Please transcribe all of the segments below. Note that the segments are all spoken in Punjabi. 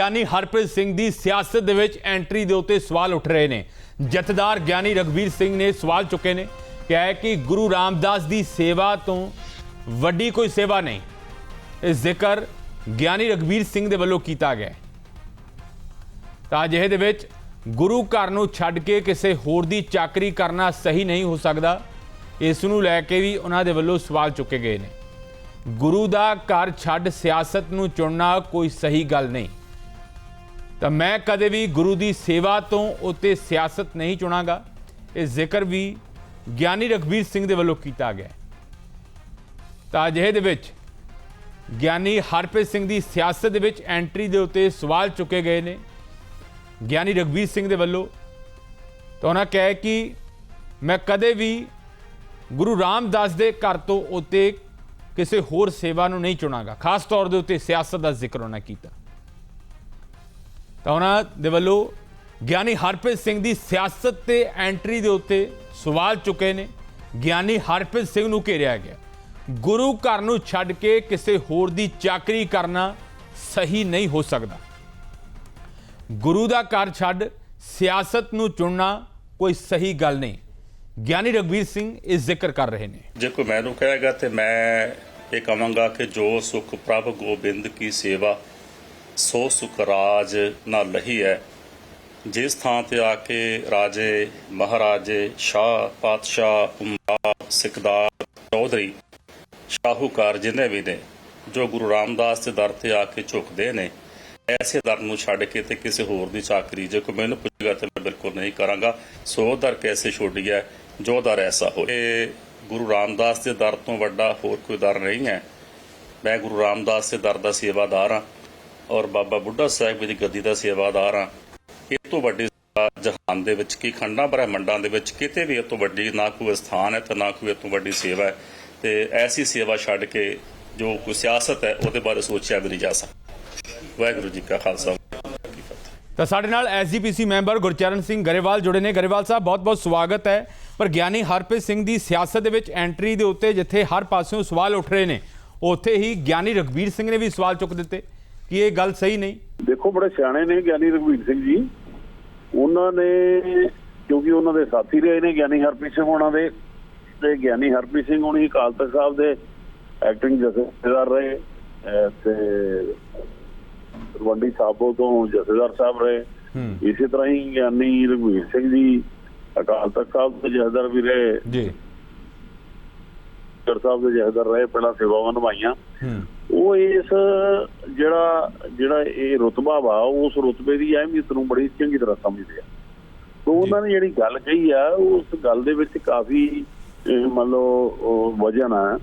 ਗਿਆਨੀ ਹਰਪ੍ਰੀਤ ਸਿੰਘ ਦੀ ਸਿਆਸਤ ਦੇ ਵਿੱਚ ਐਂਟਰੀ ਦੇ ਉੱਤੇ ਸਵਾਲ ਉੱਠ ਰਹੇ ਨੇ। ਜਥੇਦਾਰ ਗਿਆਨੀ ਰਗਵੀਰ ਸਿੰਘ ਨੇ ਸਵਾਲ ਚੁੱਕੇ ਨੇ, ਕਿਹਾ ਹੈ ਕਿ ਗੁਰੂ ਰਾਮਦਾਸ ਦੀ ਸੇਵਾ ਤੋਂ ਵੱਡੀ ਕੋਈ ਸੇਵਾ ਨਹੀਂ। ਇਹ ਜ਼ਿਕਰ ਗਿਆਨੀ ਰਗਵੀਰ ਸਿੰਘ ਦੇ ਵੱਲੋਂ ਕੀਤਾ ਗਿਆ ਤਾਂ ਅਜਿਹੇ ਦੇ ਵਿੱਚ ਗੁਰੂ ਘਰ ਨੂੰ ਛੱਡ ਕੇ ਕਿਸੇ ਹੋਰ ਦੀ ਚਾਕਰੀ ਕਰਨਾ ਸਹੀ ਨਹੀਂ ਹੋ ਸਕਦਾ। ਇਸ ਨੂੰ ਲੈ ਕੇ ਵੀ ਉਹਨਾਂ ਦੇ ਵੱਲੋਂ ਸਵਾਲ ਚੁੱਕੇ ਗਏ ਨੇ। ਗੁਰੂ ਦਾ ਘਰ ਛੱਡ ਸਿਆਸਤ ਨੂੰ ਚੁਣਨਾ ਕੋਈ ਸਹੀ ਗੱਲ ਨਹੀਂ। ਤਾਂ ਮੈਂ ਕਦੇ ਵੀ ਗੁਰੂ ਦੀ ਸੇਵਾ ਤੋਂ ਉਤੇ ਸਿਆਸਤ ਨਹੀਂ ਚੁਣਾਂਗਾ। ਇਹ ਜ਼ਿਕਰ ਵੀ ਗਿਆਨੀ ਰਗਵੀਰ ਸਿੰਘ ਦੇ ਵੱਲੋਂ ਕੀਤਾ ਗਿਆ ਤਾਂ ਅਜਿਹੇ ਦੇ ਵਿੱਚ ਗਿਆਨੀ ਹਰਪ੍ਰੀਤ ਸਿੰਘ ਦੀ ਸਿਆਸਤ ਦੇ ਵਿੱਚ ਐਂਟਰੀ ਦੇ ਉੱਤੇ ਸਵਾਲ ਚੁੱਕੇ ਗਏ ਨੇ। ਗਿਆਨੀ ਰਗਵੀਰ ਸਿੰਘ ਦੇ ਵੱਲੋਂ ਤਾਂ ਉਹਨਾਂ ਕਿਹਾ ਕਿ ਮੈਂ ਕਦੇ ਵੀ ਗੁਰੂ ਰਾਮਦਾਸ ਦੇ ਘਰ ਤੋਂ ਉੱਤੇ ਕਿਸੇ ਹੋਰ ਸੇਵਾ ਨੂੰ ਨਹੀਂ ਚੁਣਾਂਗਾ। ਖਾਸ ਤੌਰ ਦੇ ਉੱਤੇ ਸਿਆਸਤ ਦਾ ਜ਼ਿਕਰ ਉਹਨਾਂ ਕੀਤਾ। ਤਾਂ ਉਹਨਾਂ ਦੇ ਵੱਲੋਂ ਗਿਆਨੀ ਹਰਪ੍ਰੀਤ ਸਿੰਘ ਦੀ ਸਿਆਸਤ ਤੇ ਐਂਟਰੀ ਦੇ ਉੱਤੇ ਸਵਾਲ ਚੁੱਕੇ ਨੇ। ਗਿਆਨੀ ਹਰਪ੍ਰੀਤ ਸਿੰਘ ਨੂੰ ਘੇਰਿਆ ਗਿਆ। ਗੁਰੂ ਘਰ ਨੂੰ ਛੱਡ ਕੇ ਕਿਸੇ ਹੋਰ ਦੀ ਚਾਕਰੀ ਕਰਨਾ ਸਹੀ ਨਹੀਂ ਹੋ ਸਕਦਾ। ਗੁਰੂ ਦਾ ਘਰ ਛੱਡ ਸਿਆਸਤ ਨੂੰ ਚੁਣਨਾ ਕੋਈ ਸਹੀ ਗੱਲ ਨਹੀਂ। ਗਿਆਨੀ ਰਗਵੀਰ ਸਿੰਘ ਇਹ ਜ਼ਿਕਰ ਕਰ ਰਹੇ ਨੇ। ਜੇ ਕੋਈ ਮੈਨੂੰ ਕਹੇਗਾ ਤੇ ਮੈਂ ਇਹ ਕਹਾਂਗਾ ਕਿ ਜੋ ਸੁਖ ਪ੍ਰਭ ਗੋਬਿੰਦ ਕੀ ਸੇਵਾ ਸੋ ਸੁਖ ਰਾਜ ਨਾ ਲਹੀ ਹੈ ਜਿਸ ਥਾਂ ਤੇ ਆ ਕੇ ਰਾਜੇ ਮਹਾਰਾਜੇ ਸ਼ਾਹ ਪਾਤਸ਼ਾਹ ਉਮਰਾ ਸਿਕਦਾਰ ਚੌਧਰੀ ਸ਼ਾਹੂਕਾਰ ਜਿੰਨੇ ਵੀ ਨੇ, ਜੋ ਗੁਰੂ ਰਾਮਦਾਸ ਦੇ ਦਰ ਤੇ ਆ ਕੇ ਝੁਕਦੇ ਨੇ, ਐਸੇ ਦਰ ਨੂੰ ਛੱਡ ਕੇ ਤੇ ਕਿਸੇ ਹੋਰ ਦੀ ਚਾਕਰੀ ਜੇ ਕੋਈ ਮੈਨੂੰ ਪੁੱਛੇਗਾ ਤੇ ਮੈਂ ਬਿਲਕੁਲ ਨਹੀਂ ਕਰਾਂਗਾ। ਸੋ ਦਰ ਕੈਸੇ ਛੋੜੀਐ ਜੋ ਦਰ ਐਸਾ ਹੋਏ ਇਹ ਗੁਰੂ ਰਾਮਦਾਸ ਦੇ ਦਰ ਤੋਂ ਵੱਡਾ ਹੋਰ ਕੋਈ ਦਰ ਨਹੀਂ ਹੈ। ਮੈਂ ਗੁਰੂ ਰਾਮਦਾਸ ਦੇ ਦਰ ਦਾ ਸੇਵਾਦਾਰ ਹਾਂ। ਔਰ ਬਾਬਾ ਬੁੱਢਾ ਸਾਹਿਬ ਦੀ ਗੱਦੀ ਦਾ ਸੇਵਾਦਾਰ ਹਾਂ। ਇਹ ਤੋਂ ਵੱਡੀ ਜਹਾਨ ਦੇ ਵਿੱਚ ਕੀ ਖੰਡਾਂ ਬ੍ਰਹਿਮੰਡਾਂ ਦੇ ਵਿੱਚ ਕਿਤੇ ਵੀ ਇਹ ਤੋਂ ਵੱਡੀ ਨਾ ਕੋਈ ਸਥਾਨ ਹੈ ਤੇ ਨਾ ਕੋਈ ਇਹ ਤੋਂ ਵੱਡੀ ਸੇਵਾ ਹੈ ਤੇ ਐਸੀ ਸੇਵਾ ਛੱਡ ਕੇ ਜੋ ਕੋਈ ਸਿਆਸਤ ਹੈ, ਉਹਦੇ ਬਾਰੇ ਸੋਚਿਆ ਵੀ ਨਹੀਂ ਜਾ ਸਕਦਾ। ਵਾਹਿਗੁਰੂ ਜੀ ਕਾ ਖਾਲਸਾ, ਵਾਹਿਗੁਰੂ ਜੀ ਕੀ ਫਤਿਹ। ਤਾਂ ਸਾਡੇ ਨਾਲ ਐਸਜੀਪੀਸੀ ਮੈਂਬਰ ਗੁਰਚਰਨ ਸਿੰਘ ਗਰੇਵਾਲ ਜੁੜੇ ਨੇ। ਗਰੇਵਾਲ ਸਾਹਿਬ ਬਹੁਤ-ਬਹੁਤ ਸਵਾਗਤ ਹੈ। ਪਰ ਗਿਆਨੀ ਹਰਪ੍ਰੀਤ ਸਿੰਘ ਦੀ ਸਿਆਸਤ ਦੇ ਵਿੱਚ ਐਂਟਰੀ ਦੇ ਉੱਤੇ ਜਿੱਥੇ ਹਰ ਪਾਸਿਓਂ ਸਵਾਲ ਉੱਠ ਰਹੇ ਨੇ, ਉੱਥੇ ਹੀ ਗਿਆਨੀ ਰਗਵੀਰ ਸਿੰਘ ਨੇ ਵੀ ਸਵਾਲ ਚੁੱਕ ਦਿੱਤੇ। ਕਿ ਇਹ ਗੱਲ ਸਹੀ ਨਹੀਂ? ਦੇਖੋ ਬੜੇ ਸਿਆਣੇ ਨੇ ਗਿਆਨੀ ਰਘਵੀਰ ਸਿੰਘ ਜੀ। ਉਹਨਾਂ ਨੇ ਕਿਉਂਕਿ ਉਹਨਾਂ ਦੇ ਸਾਥੀ ਰਹੇ ਨੇ ਗਿਆਨੀ ਹਰਪ੍ਰੀਤ ਸਿੰਘ ਉਹਨਾਂ ਦੇ ਤੇ ਗਿਆਨੀ ਹਰਪ੍ਰੀਤ ਸਿੰਘ ਹੁਣੀ ਅਕਾਲ ਤਖਤ ਸਾਹਿਬ ਦੇ ਐਕਟਿੰਗ ਜਥੇਦਾਰ ਰਹੇ। ਤੇ ਰਵੰਡੀ ਸਾਬੋ ਤੋਂ ਜਥੇਦਾਰ ਸਾਹਿਬ ਰਹੇ। ਇਸੇ ਤਰ੍ਹਾਂ ਹੀ ਗਿਆਨੀ ਰਘਵੀਰ ਸਿੰਘ ਜੀ ਅਕਾਲ ਤਖਤ ਸਾਹਿਬ ਦੇ ਜਥੇਦਾਰ ਵੀ ਰਹੇ। ਜੀ। ਜਥੇਦਾਰ ਸਾਹਿਬ ਦੇ ਜਥੇਦਾਰ ਰਹੇ ਪਹਿਲਾਂ ਸੇਵਾਵਾਂ ਨਿਭਾਈਆਂ। ਉਹ ਇਸ ਜਿਹੜਾ ਜਿਹੜਾ ਇਹ ਰੁਤਬਾ ਵਾ ਉਸ ਰੁਤਬੇ ਦੀ ਅਹਿਮੀਅਤ ਨੂੰ ਬੜੀ ਚੰਗੀ ਤਰ੍ਹਾਂ ਸਮਝਦੇ ਆ। ਤੋਂ ਉਹਨਾਂ ਨੇ ਜਿਹੜੀ ਗੱਲ ਕਹੀ ਆ ਉਸ ਗੱਲ ਦੇ ਵਿੱਚ ਕਾਫੀ ਮੰਨ ਲਓ ਵਜਨ ਆ।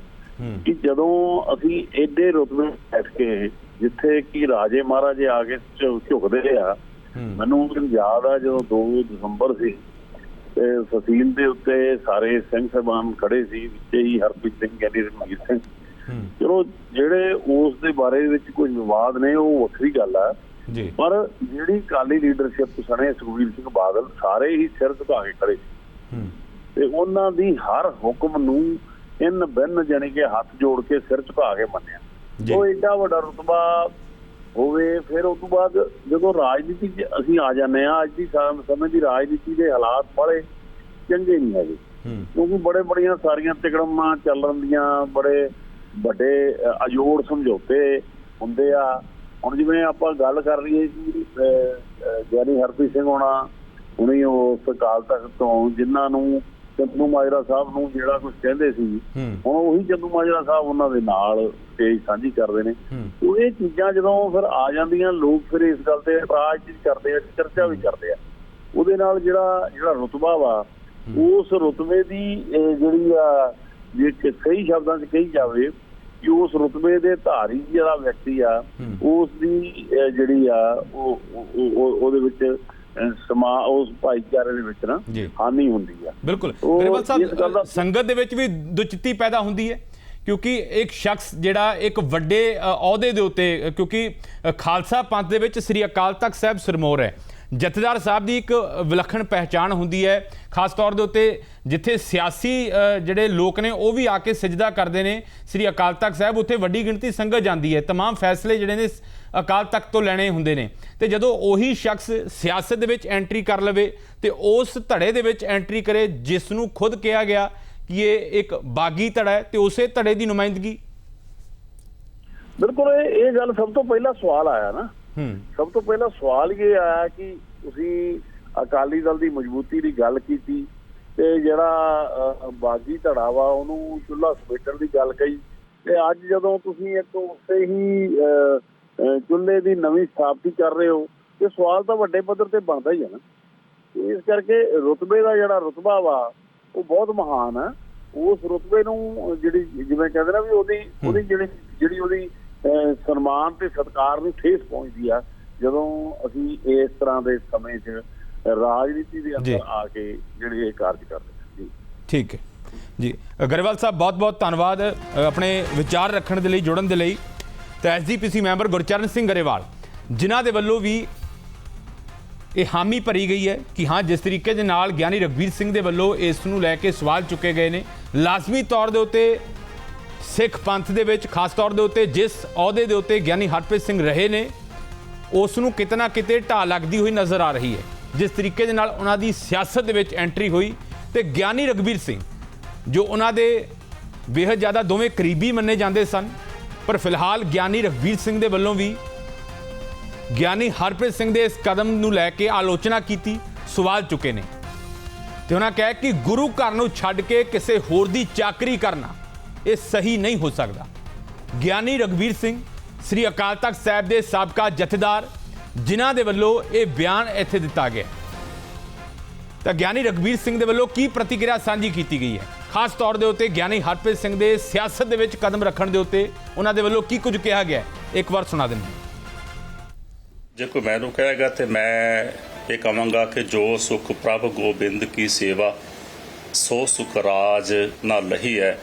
ਕਿ ਜਦੋਂ ਅਸੀਂ ਐਡੇ ਰੁਤਬੇ ਬੈਠ ਕੇ ਜਿੱਥੇ ਕਿ ਰਾਜੇ ਮਹਾਰਾਜੇ ਆ ਕੇ ਝੁਕਦੇ ਆ ਮੈਨੂੰ ਯਾਦ ਆ ਜਦੋਂ 2 ਦਸੰਬਰ ਸੀ ਤੇ ਫਸੀਲ ਦੇ ਉੱਤੇ ਸਾਰੇ ਸਿੰਘ ਸਾਹਿਬਾਨ ਖੜੇ ਸੀ ਵਿੱਚ ਹੀ ਹਰਪ੍ਰੀਤ ਸਿੰਘ ਗਿਆਨੀ ਰਣਜੀਤ ਸਿੰਘ। ਚਲੋ ਜਿਹੜੇ ਉਸ ਦੇ ਬਾਰੇ ਵਿੱਚ ਕੋਈ ਵਿਵਾਦ ਨੇ ਉਹ ਵੱਖਰੀ ਗੱਲ ਆ। ਜੀ। ਪਰ ਜਿਹੜੀ ਕਾਲੀ ਲੀਡਰਸ਼ਿਪ ਸਣੇ ਸੁਖਬੀਰ ਸਿੰਘ ਬਾਦਲ ਸਾਰੇ ਹੀ ਸਿਰ ਝੁਕਾ ਕੇ ਖੜੇ। ਤੇ ਉਹਨਾਂ ਦੀ ਹਰ ਹੁਕਮ ਨੂੰ ਇਨ ਬਿਨ ਜਾਣੀ ਕਿ ਹੱਥ ਜੋੜ ਕੇ ਸਿਰ ਝੁਕਾ ਕੇ ਮੰਨਿਆ। ਉਹ ਏਡਾ ਵੱਡਾ ਰੁਤਬਾ ਹੋਵੇ ਫਿਰ ਉਸ ਤੋਂ ਬਾਅਦ ਜਦੋਂ ਰਾਜਨੀਤੀ 'ਚ ਅਸੀਂ ਆ ਜਾਂਦੇ ਆ ਅੱਜ ਦੀ ਸਮ- ਦੀ ਰਾਜਨੀਤੀ ਦੇ ਹਾਲਾਤ ਬੜੇ ਚੰਗੇ ਨਹੀਂ ਹੈਗੇ। ਕਿਉਂਕਿ ਬੜੇ ਬੜੀਆਂ ਸਾਰੀਆਂ ਤਿਕੜਮਾਂ ਚੱਲ ਰਹੀਆਂ ਬੜੇ ਵੱਡੇ ਅ, ਅਜੋੜ ਸਮਝੌਤੇ ਹੁੰਦੇ ਆ। ਹੁਣ ਜਿਵੇਂ ਆਪਾਂ ਗੱਲ ਕਰ ਲਈਏ ਕਿ ਗਿਆਨੀ ਹਰਪ੍ਰੀਤ ਸਿੰਘ ਹੋਣਾ ਹੁਣੀ ਉਸ ਅਕਾਲ ਤਖਤ ਤੋਂ ਜਿਨ੍ਹਾਂ ਨੂੰ ਚੰਦੂ ਮਾਜਰਾ ਸਾਹਿਬ ਨੂੰ ਜਿਹੜਾ ਕੁਝ ਕਹਿੰਦੇ ਸੀ ਹੁਣ ਉਹੀ ਚੰਦੂ ਮਾਜਰਾ ਸਾਹਿਬ ਉਹਨਾਂ ਦੇ ਨਾਲ ਸਟੇਜ ਸਾਂਝੀ ਕਰਦੇ ਨੇ। ਉਹ ਇਹ ਚੀਜ਼ਾਂ ਜਦੋਂ ਫਿਰ ਆ ਜਾਂਦੀਆਂ ਲੋਕ ਫਿਰ ਇਸ ਗੱਲ ਤੇ ਇਤਰਾਜ਼ ਵੀ ਕਰਦੇ ਆ ਚਰਚਾ ਵੀ ਕਰਦੇ ਆ। ਉਹਦੇ ਨਾਲ ਜਿਹੜਾ ਜਿਹੜਾ ਰੁਤਬਾ ਵਾ ਉਸ ਰੁਤਬੇ ਦੀ ਜਿਹੜੀ ਆ ਜੇ ਕਿ ਸਹੀ ਸ਼ਬਦਾਂ 'ਚ ਕਹੀ ਜਾਵੇ ਕਿ ਉਸ ਰੁਤਬੇ ਦੇ ਧਾਰੀ ਜਿਹੜਾ ਵਿਅਕਤੀ ਆ। ਉਸ ਦੀ ਜਿਹੜੀ ਆ ਉਹ ਉਹ- ਉਹ- ਉਹਦੇ ਵਿੱਚ ਸਮਾ ਉਸ ਭਾਈਚਾਰੇ ਦੇ ਵਿੱਚ ਨਾ। ਹਾਨੀ ਹੁੰਦੀ ਆ ਬਿਲਕੁਲ ਗਰੇਵਾਲ ਸਾਹਿਬ ਸੰਗਤ ਦੇ ਵਿੱਚ ਵੀ ਦੁਚਿੱਤੀ ਪੈਦਾ ਹੁੰਦੀ ਹੈ ਕਿਉਂਕਿ ਇੱਕ ਸ਼ਖਸ ਜਿਹੜਾ ਇੱਕ ਵੱਡੇ ਅਹੁਦੇ ਦੇ ਉੱਤੇ ਕਿਉਂਕਿ ਖਾਲਸਾ ਪੰਥ ਦੇ ਵਿੱਚ ਸ੍ਰੀ ਅਕਾਲ ਤਖਤ ਸਾਹਿਬ ਸਿਰਮੌਰ ਹੈ ਜਥੇਦਾਰ ਸਾਹਿਬ ਦੀ ਇੱਕ ਵਿਲੱਖਣ ਪਹਿਚਾਣ ਹੁੰਦੀ ਹੈ ਖਾਸ ਤੌਰ ਦੇ ਉੱਤੇ ਜਿੱਥੇ ਸਿਆਸੀ ਅ, ਜਿਹੜੇ ਲੋਕ ਨੇ ਉਹ ਵੀ ਆ ਕੇ ਸਜਦਾ ਕਰਦੇ ਨੇ ਸ੍ਰੀ ਅਕਾਲ ਤਖਤ ਸਾਹਿਬ ਉੱਥੇ ਵੱਡੀ ਗਿਣਤੀ ਸੰਗਤ ਜਾਂਦੀ ਹੈ तमाम ਫੈਸਲੇ ਜਿਹੜੇ ਨੇ ਅਕਾਲ ਤਖਤ ਤੋਂ ਲੈਣੇ ਹੁੰਦੇ ਨੇ ਤੇ ਜਦੋਂ ਉਹੀ ਸ਼ਖਸ ਸਿਆਸਤ ਦੇ ਵਿੱਚ ਐਂਟਰੀ ਕਰ ਲਵੇ ਤੇ ਉਸ ਧੜੇ ਦੇ ਵਿੱਚ ਐਂਟਰੀ ਕਰੇ ਜਿਸ ਨੂੰ ਖੁਦ ਕਿਹਾ ਗਿਆ ਕਿ ਇਹ ਇੱਕ ਬਾਗੀ ਧੜਾ ਹੈ ਤੇ ਉਸੇ ਧੜੇ ਦੀ ਨੁਮਾਇੰਦਗੀ ਬਿਲਕੁਲ ਇਹ ਇਹ ਗੱਲ ਸਭ ਤੋਂ ਪਹਿਲਾਂ ਸਵਾਲ ਆਇਆ ਨਾ ਹੂੰ ਸਭ ਤੋਂ ਪਹਿਲਾਂ ਸਵਾਲ ਇਹ ਆਇਆ ਕਿ ਤੁਸੀਂ ਅਕਾਲੀ ਦਲ ਦੀ ਮਜ਼ਬੂਤੀ ਦੀ ਗੱਲ ਕੀਤੀ ਤੇ ਜਿਹੜਾ ਬਾਗੀ ਧੜਾ ਵਾ ਉਹਨੂੰ ਚੁੱਲ੍ਹਾ ਸਮੇਟਣ ਦੀ ਗੱਲ ਕਹੀ। ਤੇ ਅੱਜ ਜਦੋਂ ਤੁਸੀਂ ਇੱਕ ਉਸੇ ਹੀ ਚੁੱਲ੍ਹੇ ਦੀ ਨਵੀਂ ਸਥਾਪਤੀ ਕਰ ਰਹੇ ਹੋ ਤੇ ਸਵਾਲ ਤਾਂ ਵੱਡੇ ਪੱਧਰ ਤੇ ਬਣਦਾ ਹੀ ਹੈ ਨਾ। ਇਸ ਕਰਕੇ ਰੁਤਬੇ ਦਾ ਜਿਹੜਾ ਰੁਤਬਾ ਵਾ ਉਹ ਬਹੁਤ ਮਹਾਨ ਹੈ ਉਸ ਰੁਤਬੇ ਨੂੰ ਜਿਹੜੀ ਜਿਵੇਂ ਕਹਿੰਦੇ ਨਾ ਵੀ ਉਹਦੀ ਉਹਦੀ ਜਿਹੜੀ ਜਿਹੜੀ ਉਹਦੀ ਸਨਮਾਨ ਤੇ ਸਤਿਕਾਰ ਨੂੰ ਠੇਸ ਪਹੁੰਚਦੀ ਆ ਜਦੋਂ ਅਸੀਂ ਇਸ ਤਰ੍ਹਾਂ ਦੇ ਸਮੇਂ 'ਚ ਰਾਜਨੀਤੀ ਦੇ। ਅੰਦਰ ਆ ਕੇ ਜਿਹੜੇ ਇਹ ਕਾਰਜ ਕਰਦੇ ਜੀ। ਠੀਕ ਹੈ। ਜੀ ਅਗਰਵਾਲ ਸਾਹਿਬ ਬਹੁਤ ਬਹੁਤ ਧੰਨਵਾਦ ਆਪਣੇ ਵਿਚਾਰ ਰੱਖਣ ਦੇ ਲਈ ਜੁੜਨ ਦੇ ਲਈ। ਤੇ ਐਸਜੀਪੀਸੀ ਮੈਂਬਰ ਗੁਰਚਰਨ ਸਿੰਘ ਗਰੇਵਾਲ ਜਿਨ੍ਹਾਂ ਦੇ ਵੱਲੋਂ ਵੀ ਇਹ ਹਾਮੀ ਭਰੀ ਗਈ ਹੈ ਕਿ ਹਾਂ ਜਿਸ ਤਰੀਕੇ ਦੇ ਨਾਲ ਗਿਆਨੀ ਰਗਵੀਰ ਸਿੰਘ ਦੇ ਵੱਲੋਂ ਇਸ ਨੂੰ ਲੈ ਕੇ ਸਵਾਲ ਚੁੱਕੇ ਗਏ ਨੇ। ਲਾਜ਼ਮੀ ਤੌਰ ਦੇ ਉੱਤੇ ਸਿੱਖ ਪੰਥ ਦੇ ਵਿੱਚ, ਖਾਸ ਤੌਰ ਦੇ ਉੱਤੇ ਜਿਸ ਅਹੁਦੇ ਦੇ ਉੱਤੇ ਗਿਆਨੀ ਹਰਪ੍ਰੀਤ ਸਿੰਘ ਰਹੇ ਨੇ ਉਸ ਨੂੰ ਕਿਤੇ ਨਾ ਕਿਤੇ ਢਾਹ ਲੱਗਦੀ ਹੋਈ ਨਜ਼ਰ ਆ ਰਹੀ ਹੈ। ਜਿਸ ਤਰੀਕੇ ਦੇ ਨਾਲ ਉਹਨਾਂ ਦੀ ਸਿਆਸਤ ਦੇ ਵਿੱਚ ਐਂਟਰੀ ਹੋਈ ਤੇ ਗਿਆਨੀ ਰਗਵੀਰ ਸਿੰਘ, ਜੋ ਉਹਨਾਂ ਦੇ ਬੇਹੱਦ ਜ਼ਿਆਦਾ ਦੋਵੇਂ ਕਰੀਬੀ ਮੰਨੇ ਜਾਂਦੇ ਸਨ, ਪਰ ਫਿਲਹਾਲ ਗਿਆਨੀ ਰਗਵੀਰ ਸਿੰਘ ਦੇ ਵੱਲੋਂ ਵੀ ਗਿਆਨੀ ਹਰਪ੍ਰੀਤ ਸਿੰਘ ਦੇ ਇਸ ਕਦਮ ਨੂੰ ਲੈ ਕੇ ਆਲੋਚਨਾ ਕੀਤੀ, ਸਵਾਲ ਚੁੱਕੇ ਨੇ। ਤੇ ਉਹਨਾਂ ਕਿਹਾ ਕਿ ਗੁਰੂ ਘਰ ਨੂੰ ਛੱਡ ਕੇ ਕਿਸੇ ਹੋਰ ਦੀ ਚਾਕਰੀ ਕਰਨਾ ਇਹ ਸਹੀ ਨਹੀਂ ਹੋ ਸਕਦਾ। ਗਿਆਨੀ ਰਗਵੀਰ ਸਿੰਘ, ਸ੍ਰੀ ਅਕਾਲ ਤਖਤ ਸਾਹਿਬ ਦੇ ਸਾਬਕਾ ਜਥੇਦਾਰ, ਜਿਨ੍ਹਾਂ ਦੇ ਵੱਲੋਂ ਇਹ ਬਿਆਨ ਇੱਥੇ ਦਿੱਤਾ ਗਿਆ। ਤਾਂ ਗਿਆਨੀ ਰਗਵੀਰ ਸਿੰਘ ਦੇ ਵੱਲੋਂ ਕੀ ਪ੍ਰਤੀਕਿਰਿਆ ਸਾਂਝੀ ਕੀਤੀ ਗਈ ਹੈ? ਖਾਸ ਤੌਰ ਦੇ ਉੱਤੇ ਗਿਆਨੀ ਹਰਪ੍ਰੀਤ ਸਿੰਘ ਦੇ ਸਿਆਸਤ ਦੇ ਵਿੱਚ ਕਦਮ ਰੱਖਣ ਦੇ ਉੱਤੇ ਉਹਨਾਂ ਦੇ ਵੱਲੋਂ ਕੀ ਕੁਝ ਕਿਹਾ ਗਿਆ ਇੱਕ ਵਾਰ ਸੁਣਾ ਦਿੰਦੇ ਜੇ ਕੋਈ ਮੈਨੂੰ ਕਹੇਗਾ ਤੇ ਮੈਂ ਇਹ ਕਹਾਂਗਾ ਕਿ ਜੋ ਸੁਖ ਪ੍ਰਭ ਗੋਬਿੰਦ ਕੀ ਸੇਵਾ, ਸੋ ਸੁਖ ਰਾਜ ਨਾ ਲਹੀ ਹੈ।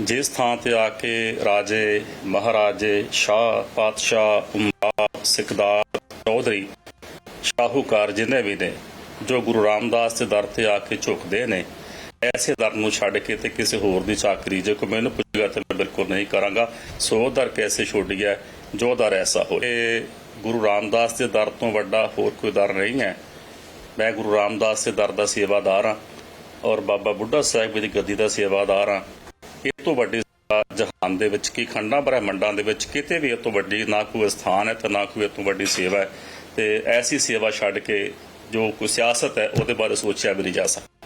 ਜਿਸ ਥਾਂ ਤੇ ਆ ਕੇ ਰਾਜੇ, ਮਹਾਰਾਜੇ, ਸ਼ਾਹ, ਪਾਤਸ਼ਾਹ ਉਮਰਾ ਸਿਕਦਾਰ, ਚੌਧਰੀ, ਸ਼ਾਹੂਕਾਰ ਜਿੰਨੇ ਵੀ ਨੇ, ਜੋ ਗੁਰੂ ਰਾਮਦਾਸ ਦੇ ਦਰ ਤੇ ਆ ਕੇ ਝੁਕਦੇ ਨੇ, ਐਸੇ ਦਰ ਨੂੰ ਛੱਡ ਕੇ ਤੇ ਕਿਸੇ ਹੋਰ ਦੀ ਚਾਕਰੀ ਜੇ ਕੋਈ ਮੈਨੂੰ ਪੁੱਛੇਗਾ ਤੇ ਮੈਂ ਬਿਲਕੁਲ ਨਹੀਂ ਕਰਾਂਗਾ। ਸੋ ਦਰ ਕੈਸੇ ਛੁੱਟ ਗਿਆ? ਜੋ ਦਰ ਐਸਾ ਹੋ, ਇਹ ਗੁਰੂ ਰਾਮਦਾਸ ਦੇ ਦਰ ਤੋਂ ਵੱਡਾ ਹੋਰ ਕੋਈ ਦਰ ਨਹੀਂ ਹੈ। ਮੈਂ ਗੁਰੂ ਰਾਮਦਾਸ ਦੇ ਦਰ ਦਾ ਸੇਵਾਦਾਰ ਹਾਂ ਔਰ ਬਾਬਾ ਬੁੱਢਾ ਸਾਹਿਬ ਦੀ ਗੱਦੀ ਦਾ ਸੇਵਾਦਾਰ ਹਾਂ। ਇਹ ਤੋਂ ਵੱਡੀ ਜਹਾਨ ਦੇ ਵਿੱਚ ਕੀ ਖੰਡਾਂ ਬ੍ਰਹਿਮੰਡਾਂ ਦੇ ਵਿੱਚ ਕਿਤੇ ਵੀ ਇਹ ਤੋਂ ਵੱਡੀ ਨਾ ਕੋਈ ਸਥਾਨ ਹੈ ਤੇ ਨਾ ਕੋਈ ਇਹ ਤੋਂ ਵੱਡੀ ਸੇਵਾ ਹੈ ਤੇ ਐਸੀ ਸੇਵਾ ਛੱਡ ਕੇ ਜੋ ਕੋਈ ਸਿਆਸਤ ਹੈ, ਉਹਦੇ ਬਾਰੇ ਸੋਚਿਆ ਵੀ ਨਹੀਂ ਜਾ ਸਕਦਾ।